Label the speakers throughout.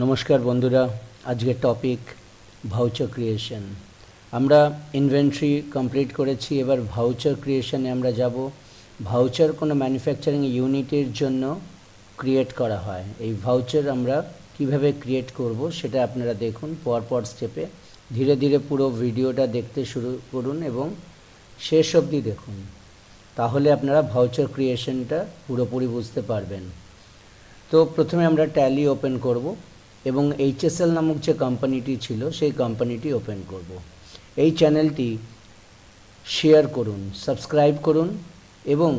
Speaker 1: নমস্কার বন্ধুরা, আজকের টপিক ভাউচার ক্রিয়েশন আমরা ইনভেন্টরি কমপ্লিট করেছি, এবার ভাউচার ক্রিয়েশনে আমরা যাব। ভাউচার কোনো ম্যানুফ্যাকচারিং ইউনিটের জন্য ক্রিয়েট করা হয়। এই ভাউচার আমরা কীভাবে ক্রিয়েট করব সেটা আপনারা দেখুন পর পর স্টেপে ধীরে ধীরে পুরো ভিডিওটা দেখতে শুরু করুন এবং শেষ অবধি দেখুন। তাহলে আপনারা ভাউচার ক্রিয়েশনটা পুরোপুরি বুঝতে পারবেন। তো প্রথমে আমরা ট্যালি ওপেন করব। এবং এইচএসএল নামক যে কোম্পানিটি ছিল, সেই কোম্পানিটি ওপেন করব। এই চ্যানেলটি শেয়ার করুন সাবস্ক্রাইব করুন এবং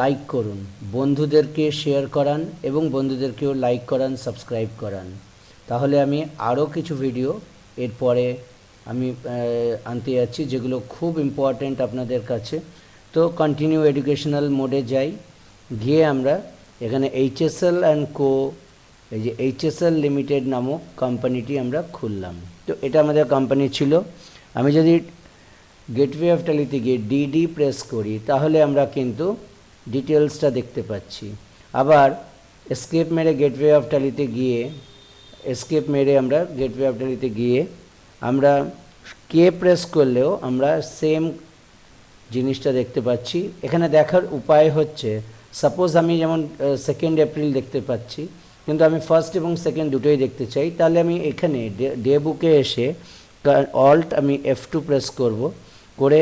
Speaker 1: লাইক করুন। বন্ধুদেরকে শেয়ার করান এবং বন্ধুদেরকেও লাইক করান সাবস্ক্রাইব করান। তাহলে আমি আরও কিছু ভিডিও এরপরে আমি আনতে যাচ্ছি, যেগুলো খুব ইম্পর্ট্যান্ট আপনাদের কাছে। তো কন্টিনিউ এডুকেশনাল মোডে যাই। গিয়ে আমরা এখানে এইচএসএল অ্যান্ড কো এই যে এইচএসএল লিমিটেড নামক কোম্পানিটি আমরা খুললাম। তো এটা আমাদের কোম্পানি ছিল। আমি যদি গেটওয়ে অফ ট্যালিতে গিয়ে ডিডি প্রেস করি, তাহলে আমরা কিন্তু ডিটেলসটা দেখতে পাচ্ছি। আবার স্কেপ মেরে গেটওয়ে অফ ট্যালিতে গিয়ে স্কেপ মেরে আমরা গেটওয়ে অফ ট্যালিতে গিয়ে আমরা কে প্রেস করলেও আমরা সেম জিনিসটা দেখতে পাচ্ছি। এখানে দেখার উপায় হচ্ছে সাপোজ আমি যেমন সেকেন্ড এপ্রিল দেখতে পাচ্ছি কিন্তু আমি ফার্স্ট এবং সেকেন্ড দুটোই দেখতে চাই। তাহলে আমি এখানে ডে বুকে এসে অল্ট আমি এফ টু প্রেস করব। করে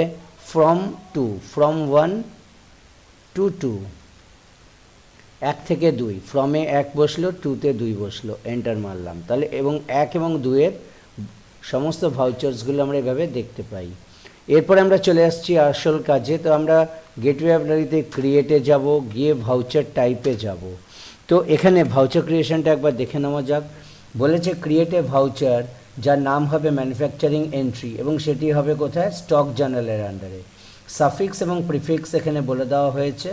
Speaker 1: from to from one to two এক থেকে দুই। ফ্রমে এক বসল টুতে দুই বসল এন্টার মারলাম। তাহলে এবং এক এবং দুইয়ের সমস্ত ভাউচার্সগুলো আমরা এভাবে দেখতে পাই। এরপর আমরা চলে আসছি আসল কাজে। তো আমরা গেটওয়ে আপনারিতে ক্রিয়েটে যাব, গিয়ে ভাউচার টাইপে যাব। তো এখানে ভাউচার ক্রিয়েশনটা একবার দেখে নেওয়া যাক। বলেছে ক্রিয়েটে ভাউচার যার নাম হবে ম্যানুফ্যাকচারিং এন্ট্রি এবং সেটি হবে কোথায়? স্টক জার্নালের আন্ডারে সাফিক্স এবং প্রিফিক্স এখানে বলে দেওয়া হয়েছে।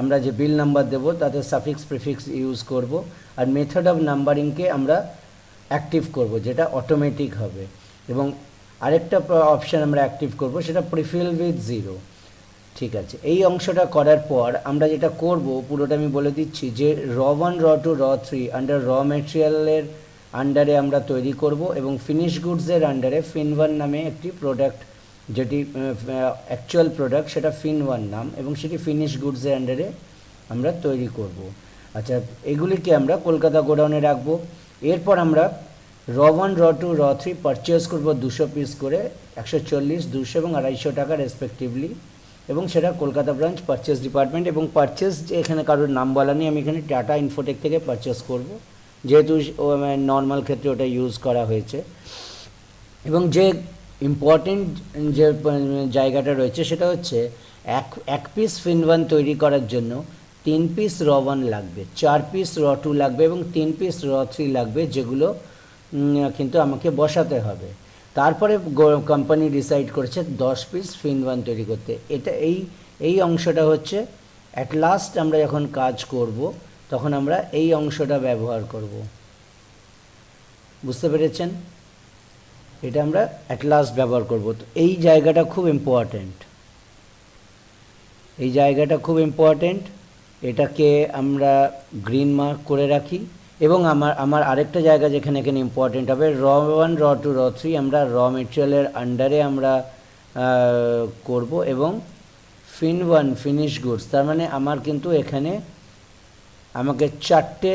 Speaker 1: আমরা যে বিল নাম্বার দেবো, তাতে সাফিক্স প্রিফিক্স ইউজ করব। আর মেথড অফ নাম্বারিংকে আমরা অ্যাক্টিভ করব, যেটা অটোমেটিক হবে। এবং আরেকটা অপশান আমরা অ্যাক্টিভ করব, সেটা প্রিফিল উইথ জিরো ঠিক আছে। এই অংশটা করার পর আমরা যেটা করব, পুরোটা আমি বলে দিচ্ছি যে র ওয়ান, র টু, র থ্রি আন্ডার র মেটেরিয়ালের আন্ডারে আমরা তৈরি করব এবং ফিনিশ গুডসের আন্ডারে ফিন ওয়ান নামে একটি প্রোডাক্ট যেটি অ্যাকচুয়াল প্রোডাক্ট সেটা ফিন ওয়ান নাম এবং সেটি ফিনিশ গুডসের আন্ডারে আমরা তৈরি করব। আচ্ছা এগুলিকে আমরা কলকাতা গোডাউনে রাখব। এরপর আমরা র ওয়ান, র টু, র থ্রি পারচেস করব দুশো পিস করে, একশো চল্লিশ, দুশো এবং আড়াইশো টাকা রেসপেক্টিভলি এবং সেটা কলকাতা ব্রাঞ্চ পারচেস ডিপার্টমেন্ট এবং পারচেস এখানে কারোর নাম বলা নেই, আমি এখানে টাটা ইনফোটেক থেকে পারচেস করব। যেহেতু নর্মাল ক্ষেত্রে ওটা ইউজ করা হয়েছে। এবং যে ইম্পর্টেন্ট যে জায়গাটা রয়েছে সেটা হচ্ছে এক এক পিস ফিনওয়ান তৈরি করার জন্য তিন পিস র ওয়ান লাগবে, চার পিস র টু লাগবে এবং তিন পিস র থ্রি লাগবে, যেগুলো কিন্তু আমাকে বসাতে হবে। তারপরে কোম্পানি ডিসাইড করেছে দশ পিস ফিন ওয়ান তৈরি করতে। এটা এই এই অংশটা হচ্ছে অ্যাট লাস্ট আমরা যখন কাজ করব, তখন আমরা এই অংশটা ব্যবহার করব। বুঝতে পেরেছেন? এটা আমরা অ্যাট লাস্ট ব্যবহার করব। তো এই জায়গাটা খুব ইম্পর্ট্যান্ট এই জায়গাটা খুব ইম্পর্ট্যান্ট এটাকে আমরা গ্রিন মার্ক করে রাখি। এবং আমার আমার আরেকটা জায়গা যেখানে এখানে ইম্পর্টেন্ট হবে র ওয়ান র টু র থ্রি আমরা র মেটেরিয়ালের আন্ডারে আমরা করব এবং ফিন ওয়ান ফিনিশ গুডস তার মানে আমার কিন্তু এখানে আমাকে চারটে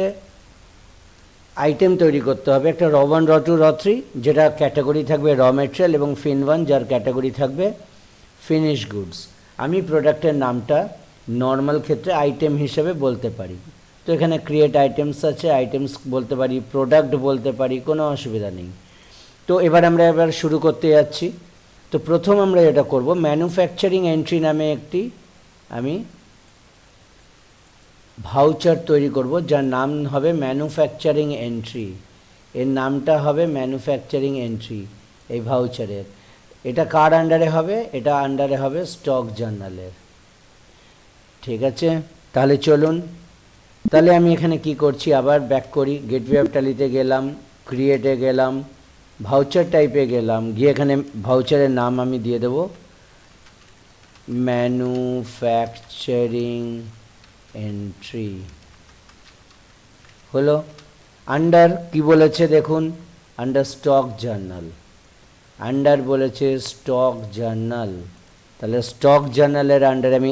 Speaker 1: আইটেম তৈরি করতে হবে, একটা র ওয়ান র টু র থ্রি যেটা ক্যাটাগরি থাকবে র মেটেরিয়াল এবং ফিন ওয়ান যার ক্যাটাগরি থাকবে ফিনিশ গুডস আমি প্রোডাক্টের নামটা নর্মাল ক্ষেত্রে আইটেম হিসেবে বলতে পারি। তো এখানে ক্রিয়েট আইটেমস আছে আইটেমস বলতে পারি প্রোডাক্ট বলতে পারি, কোনো অসুবিধা নেই। তো এবার আমরা এবার শুরু করতে যাচ্ছি। তো প্রথম আমরা যেটা করব ম্যানুফ্যাকচারিং এন্ট্রি নামে একটি আমি ভাউচার তৈরি করব, যার নাম হবে ম্যানুফ্যাকচারিং এন্ট্রি এর নামটা হবে ম্যানুফ্যাকচারিং এন্ট্রি এই ভাউচারের এটা কার আন্ডারে হবে? এটা আন্ডারে হবে স্টক জার্নালের ঠিক আছে? তাহলে চলুন। তাহলে আমি এখানে কি করছি? আবার ব্যাক করি। গেটওয়ে অফ ট্যালিতে গেলাম ক্রিয়েটে গেলাম ভাউচার টাইপে গেলাম। গিয়ে এখানে ভাউচারের নাম আমি দিয়ে দেবো। ম্যানুফ্যাকচারিং এন্ট্রি হলো? আন্ডার কি বলেছে দেখুন? আন্ডার স্টক জার্নাল আন্ডার বলেছে স্টক জার্নাল তাহলে স্টক জার্নালের আন্ডার আমি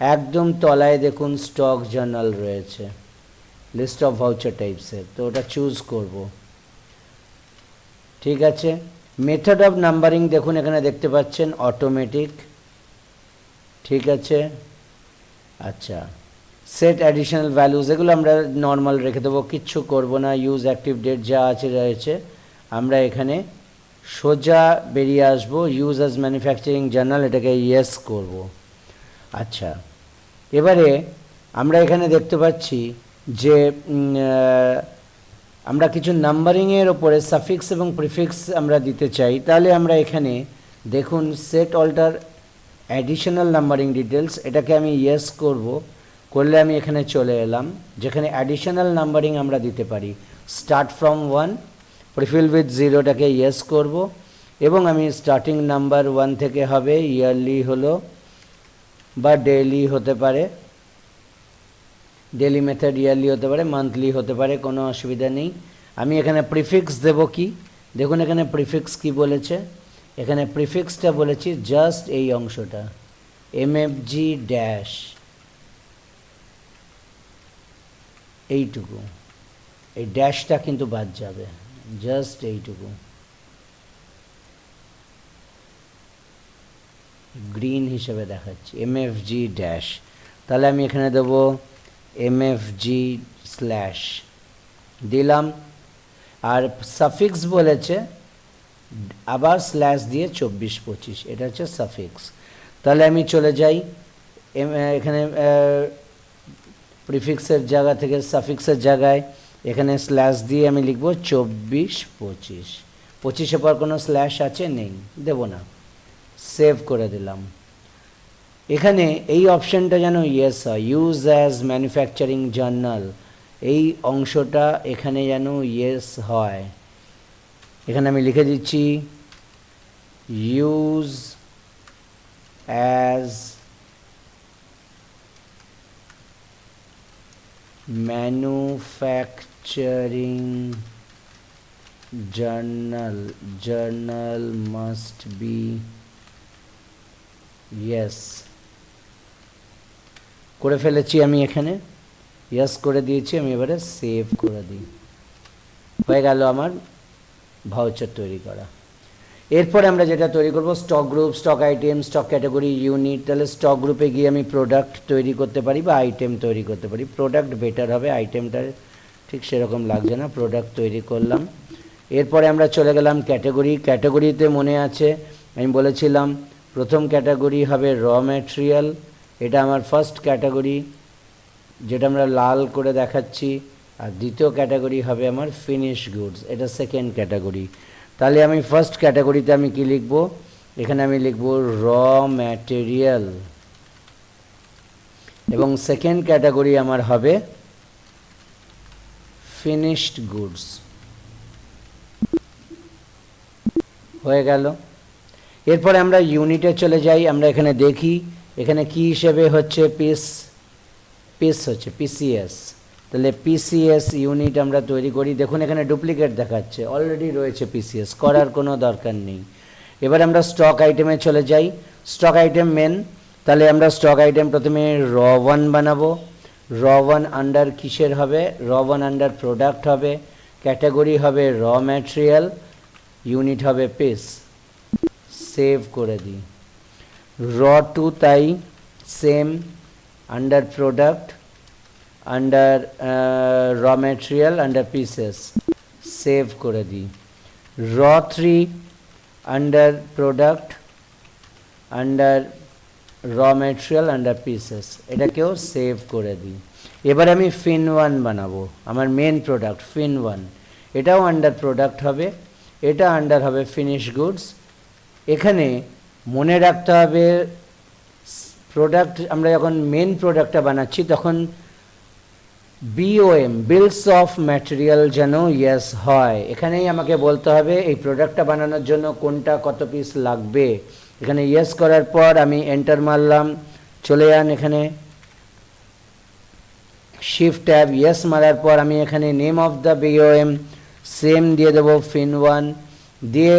Speaker 1: একদম তলায় দেখুন স্টক জার্নাল রয়েছে। লিস্ট অফ ভাউচার টাইপসের তো ওটা চুজ করব। ঠিক আছে? মেথড অফ নাম্বারিং দেখুন এখানে দেখতে পাচ্ছেন অটোমেটিক ঠিক আছে? আচ্ছা। সেট অ্যাডিশনাল ভ্যালুজ এগুলো আমরা নর্মাল রেখে দেবো, কিচ্ছু করব না। ইউজ অ্যাক্টিভ ডেট যা আছে রয়েছে, আমরা এখানে সোজা বেরিয়ে আসব। ইউজ অ্যাজ ম্যানুফ্যাকচারিং জার্নাল এটাকে ইয়েস করব। আচ্ছা। এবারে আমরা এখানে দেখতে পাচ্ছি যে আমরা কিছু নাম্বারিংয়ের ওপরে সাফিক্স এবং প্রিফিক্স আমরা দিতে চাই। তাহলে আমরা এখানে দেখুন set alter additional numbering details এটাকে আমি ইয়েস করব। করলে আমি এখানে চলে এলাম, যেখানে অ্যাডিশনাল নাম্বারিং আমরা দিতে পারি। Start from one prefill with জিরোটাকে yes করব। এবং আমি স্টার্টিং নাম্বার ওয়ান থেকে হবে ইয়ারলি হলো বা ডেইলি হতে পারে ডেলি মেথড ইয়ারলি হতে পারে মান্থলি হতে পারে, কোনো অসুবিধা নেই। আমি এখানে প্রিফিক্স দেব কি? দেখুন এখানে প্রিফিক্স কি বলেছে? এখানে প্রিফিক্সটা বলেছি জাস্ট এই অংশটা এম এফ জি ড্যাশ এইটুকু। এই ড্যাশটা কিন্তু বাদ যাবে জাস্ট এইটুকু। গ্রিন হিসেবে দেখাচ্ছি এম এফ জি ড্যাশ তাহলে আমি এখানে দেবো এম এফ জি স্ল্যাশ দিলাম। আর সাফিক্স বলেছে, আবার স্ল্যাশ দিয়ে চব্বিশ পঁচিশ, এটা হচ্ছে সাফিক্স তাহলে আমি চলে যাই এখানে প্রিফিক্সের জায়গা থেকে সাফিক্সের জায়গায়, এখানে স্ল্যাশ দিয়ে আমি লিখব চব্বিশ পঁচিশ। পঁচিশে পর কোনো স্ল্যাশ আছে? নেই, দেব না। সেভ করে দিলাম। এখানে এই অপশানটা যেন ইয়েস হয় ইউজ অ্যাজ ম্যানুফ্যাকচারিং জার্নাল এই অংশটা এখানে যেন ইয়েস হয়। এখানে আমি লিখে দিচ্ছি use as manufacturing journal journal must be yes করে ফেলেছি আমি এখানে। ইয়েস করে দিয়েছি, আমি এবারে সেভ করে দিই। হয়ে গেল আমার ভাউচার তৈরি করা। এরপরে আমরা যেটা তৈরি করব stock group stock item stock category unit তাহলে স্টক গ্রুপে গিয়ে আমি প্রোডাক্ট তৈরি করতে পারি বা আইটেম তৈরি করতে পারি। প্রোডাক্ট বেটার হবে আইটেমটা ঠিক সেরকম লাগছে না প্রোডাক্ট তৈরি করলাম। এরপরে আমরা চলে গেলাম ক্যাটাগরি ক্যাটাগরিতে মনে আছে, আমি বলেছিলাম প্রথম ক্যাটাগরি হবে র ম্যাটেরিয়াল এটা আমার ফার্স্ট ক্যাটাগরি, যেটা আমরা লাল করে দেখাচ্ছি, আর দ্বিতীয় ক্যাটাগরি হবে আমার ফিনিশ গুডস এটা সেকেন্ড ক্যাটাগরি। তাহলে আমি ফার্স্ট ক্যাটাগরিতে আমি কি লিখব? এখানে আমি লিখব র ম্যাটেরিয়াল এবং সেকেন্ড ক্যাটাগরি আমার হবে ফিনিশড গুডস হয়ে গেল। এরপরে আমরা ইউনিটে চলে যাই, আমরা এখানে দেখি, এখানে কি হিসেবে হচ্ছে পিস পিস হচ্ছে পিসিএস তাহলে পিসিএস ইউনিট আমরা তৈরি করি, দেখুন এখানে ডুপ্লিকেট দেখাচ্ছে অলরেডি রয়েছে পিসিএস করার কোনো দরকার নেই। এবার আমরা স্টক আইটেমে চলে যাই স্টক আইটেম মেন তাহলে আমরা স্টক আইটেম প্রথমে র ওয়ান বানাবো। র ওয়ান আন্ডার কিসের হবে? র ওয়ান আন্ডার প্রোডাক্ট হবে ক্যাটাগরি হবে র ম্যাটেরিয়াল ইউনিট হবে পিস সেভ করে দিই র টু তাই same under product under raw material under pieces save করে দিই raw three under product under raw material under pieces এটাকেও সেভ করে দিই এবার আমি ফিন ওয়ান বানাবো, আমার মেন প্রোডাক্ট ফিন ওয়ান এটাও আন্ডার প্রোডাক্ট হবে, এটা আন্ডার হবে ফিনিশ গুডস এখানে মনে রাখতে হবে প্রোডাক্ট আমরা যখন মেন প্রোডাক্টটা বানাচ্ছি, তখন বিওএম বিলস অফ ম্যাটেরিয়াল যেন ইয়েস হয়। এখানেই আমাকে বলতে হবে, এই প্রোডাক্টটা বানানোর জন্য কোনটা কত পিস লাগবে। এখানে ইয়েস করার পর আমি এন্টার মারলাম, চলে যান এখানে। শিফট ট্যাব ইয়েস মারার পর আমি এখানে name of the BOM same দিয়ে দেবো ফিন ওয়ান দিয়ে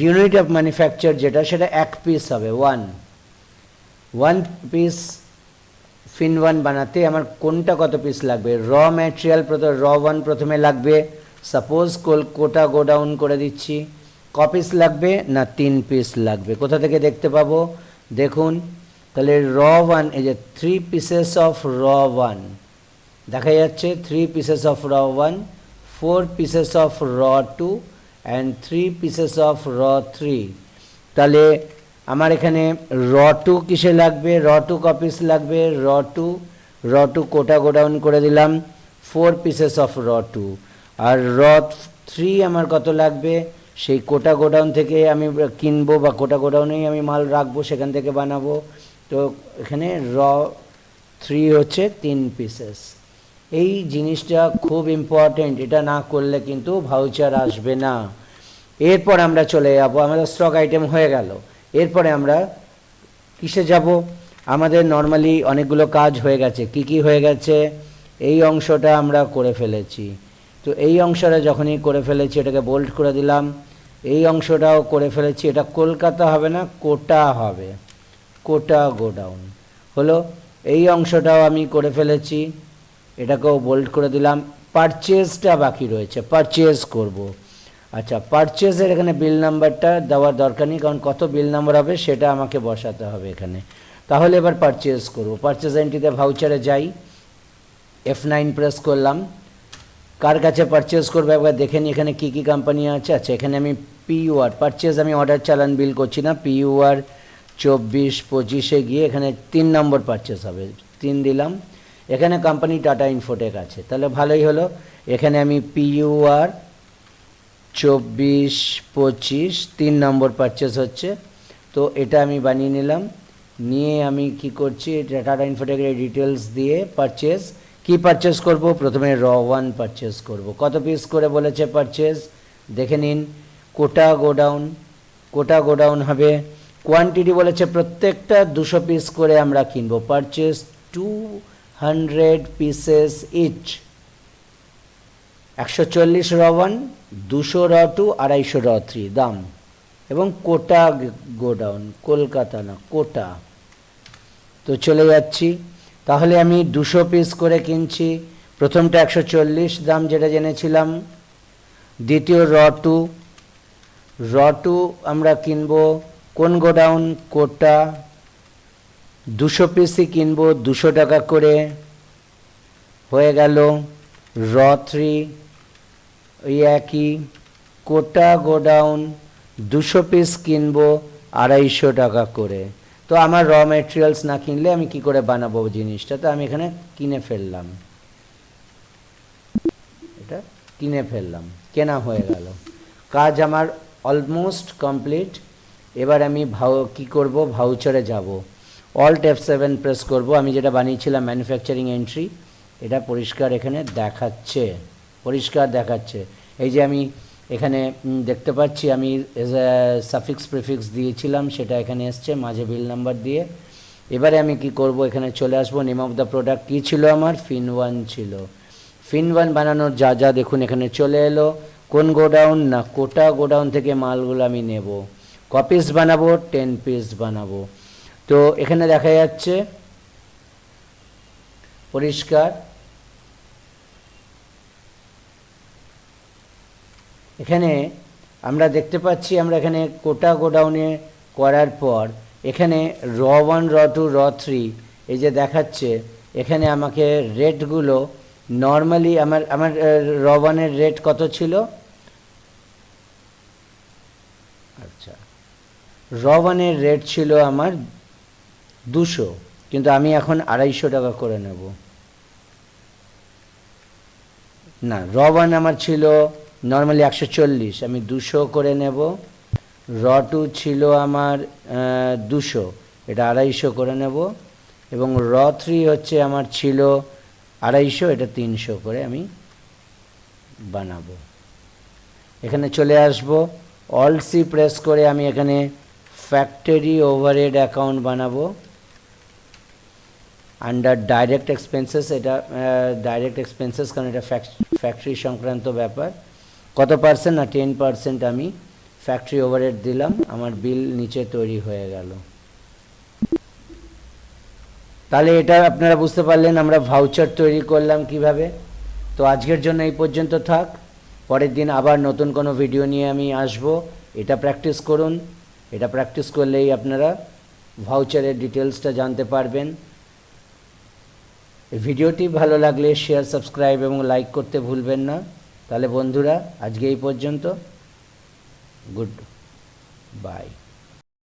Speaker 1: ইউনিট অফ ম্যানুফ্যাকচার যেটা, সেটা এক পিস হবে one one piece fin one বানাতে আমার কোনটা কত পিস লাগবে? র ম্যাটেরিয়াল প্রথমে র ওয়ান প্রথমে লাগবে। সাপোজ কোটা গোডাউন করে দিচ্ছি। ক পিস লাগবে না তিন পিস লাগবে? কোথা থেকে দেখতে পাবো? দেখুন, তাহলে র ওয়ান এই যে three pieces of raw one দেখা যাচ্ছে three pieces of raw one four pieces of raw two and three pieces of raw three তাহলে আমার এখানে র টু কিসে লাগবে? র টু কপিস লাগবে র টু র টু কোটা গোডাউন করে দিলাম four pieces of raw two R raw three আমার কত লাগবে? সেই কোটা গোডাউন থেকে আমি কিনবো বা কোটা গোডাউনেই আমি মাল রাখব, সেখান থেকে বানাবো। তো এখানে র থ্রি হচ্ছে তিন পিসেস এই জিনিসটা খুব ইম্পর্টেন্ট এটা না করলে কিন্তু ভাউচার আসবে না। এরপর আমরা চলে যাব, আমাদের স্টক আইটেম হয়ে গেল। এরপরে আমরা কিসে যাব? আমাদের নর্মালি অনেকগুলো কাজ হয়ে গেছে। কি কি হয়ে গেছে? এই অংশটা আমরা করে ফেলেছি। তো এই অংশটা যখনই করে ফেলেছি, এটাকে বোল্ড করে দিলাম। এই অংশটাও করে ফেলেছি। এটা কলকাতা হবে না, কোটা হবে। কোটা গোডাউন হলো, এই অংশটাও আমি করে ফেলেছি। এটাকেও বোল্ড করে দিলাম। পারচেজটা বাকি রয়েছে। পারচেজ করব। আচ্ছা পারচেজের এখানে বিল নাম্বারটা দেওয়ার দরকার নেই, কারণ কত বিল নাম্বার হবে সেটা আমাকে বসাতে হবে এখানে। তাহলে এবার পারচেজ করব। পারচেজ এন্ট্রিতে ভাউচারে যাই। এফ নাইন প্রেস করলাম। কার কাছে পারচেজ করব? একবার দেখে নিই এখানে কী কী কোম্পানি আছে। আচ্ছা এখানে আমি পিইউআর পারচেজ আমি অর্ডার চালান বিল করছি না। পিইউআর চব্বিশ, পঁচিশে গিয়ে এখানে তিন নম্বর পারচেজ হবে। তিন দিলাম। এখানে কোম্পানি টাটা ইনফোটেক আছে। তাহলে ভালোই হলো। এখানে আমি পিইউআর চব্বিশ, পঁচিশ, তিন নম্বর পারচেস হচ্ছে। তো এটা আমি বানিয়ে নিলাম। নিয়ে আমি কি করছি? এটা টাটা ইনফোটেকের ডিটেলস দিয়ে পারচেস কি পারচেস করব? প্রথমে র ওয়ান পারচেস করব। কত পিস করে বলেছে পারচেস দেখে নিন। কোটা গোডাউন। কোটা গোডাউন হবে। কোয়ান্টিটি বলেছে প্রত্যেকটা দুশো পিস করে আমরা কিনবো। Purchase two hundred pieces each. একশো চল্লিশ র দুশো র টু, আড়াইশো র থ্রি, দাম। এবং কোটা গোডাউন, কলকাতা না, কোটা। তো চলে যাচ্ছি। তাহলে আমি দুশো পিস করে কিনছি। প্রথমটা একশো চল্লিশ দাম যেটা জেনেছিলাম। দ্বিতীয় র টু। র টু আমরা কিনবো কোন গোডাউন? কোটা। দুশো পিসই কিনবো, দুশো টাকা করে। হয়ে গেল র থ্রি ওই একই। কোটা গোডাউন, দুশো পিস কিনবো, আড়াইশো টাকা করে। তো আমার র মেটেরিয়ালস না কিনলে আমি কি করে বানাবো জিনিসটা? তো আমি এখানে কিনে ফেললাম। এটা কিনে ফেললাম। কেনা হয়ে গেল। কাজ আমার অলমোস্ট কমপ্লিট এবার আমি ভাউ, কী করব? ভাউচারে যাব। অল্ট এফ সেভেন প্রেস করব। আমি যেটা বানিয়েছিলাম ম্যানুফ্যাকচারিং এন্ট্রি এটা পরিষ্কার এখানে দেখাচ্ছে। পরিষ্কার দেখাচ্ছে। এই যে আমি এখানে দেখতে পাচ্ছি, আমি সাফিক্স প্রিফিক্স দিয়েছিলাম, সেটা এখানে এসছে, মাঝে বিল নাম্বার দিয়ে। এবারে আমি কি করব, এখানে চলে আসব। নেম অফ দ্য প্রোডাক্ট কী ছিল আমার? ফিন ওয়ান ছিল। ফিন ওয়ান বানানোর যা যা দেখুন, এখানে চলে এলো। কোন গোডাউন? না, কোটা গোডাউন থেকে মালগুলো আমি নেব। কপিস বানাবো টেন পিস বানাবো। তো এখানে দেখা যাচ্ছে, পরিষ্কার। এখানে আমরা দেখতে পাচ্ছি, আমরা এখানে কোটা গোডাউনে করার পর, এখানে র ওয়ান র টু র থ্রি এই যে দেখাচ্ছে, এখানে আমাকে রেটগুলো নর্মালি আমার আমার র ওয়ানের রেট কত ছিল? আচ্ছা র ওয়ানের রেট ছিল আমার দুশো, কিন্তু আমি এখন আড়াইশো টাকা করে নেব। না র ওয়ান আমার ছিল নর্মালি একশো চল্লিশ, আমি দুশো করে নেব। র টু ছিল আমার দুশো, এটা আড়াইশো করে নেব। এবং র থ্রি হচ্ছে আমার ছিল আড়াইশো, এটা তিনশো করে আমি বানাবো। এখানে চলে আসব। অল সি প্রেস করে আমি এখানে ফ্যাক্টরি ওভারহেড অ্যাকাউন্ট বানাবো। আন্ডার ডাইরেক্ট এক্সপেন্সেস এটা ডাইরেক্ট এক্সপেন্সেস কারণ এটা ফ্যাক্টরি সংক্রান্ত ব্যাপার। কত পার্সেন্ট না টেন পার্সেন্ট আমি ফ্যাক্টরি ওভারহেড দিলাম, আমার বিল নিচে তৈরি হয়ে গেল। তাহলে এটা আপনারা বুঝতে পারলেন, আমরা ভাউচার তৈরি করলাম কীভাবে? তো আজকের জন্য এই পর্যন্ত থাক। পরের দিন আবার নতুন কোনো ভিডিও নিয়ে আমি আসব। এটা প্র্যাকটিস করুন। এটা প্র্যাকটিস করলেই আপনারা ভাউচারের ডিটেলসটা জানতে পারবেন। ভিডিওটি ভালো লাগলে শেয়ার সাবস্ক্রাইব এবং লাইক করতে ভুলবেন না। তাহলে বন্ধুরা, আজকে এই পর্যন্ত। Good bye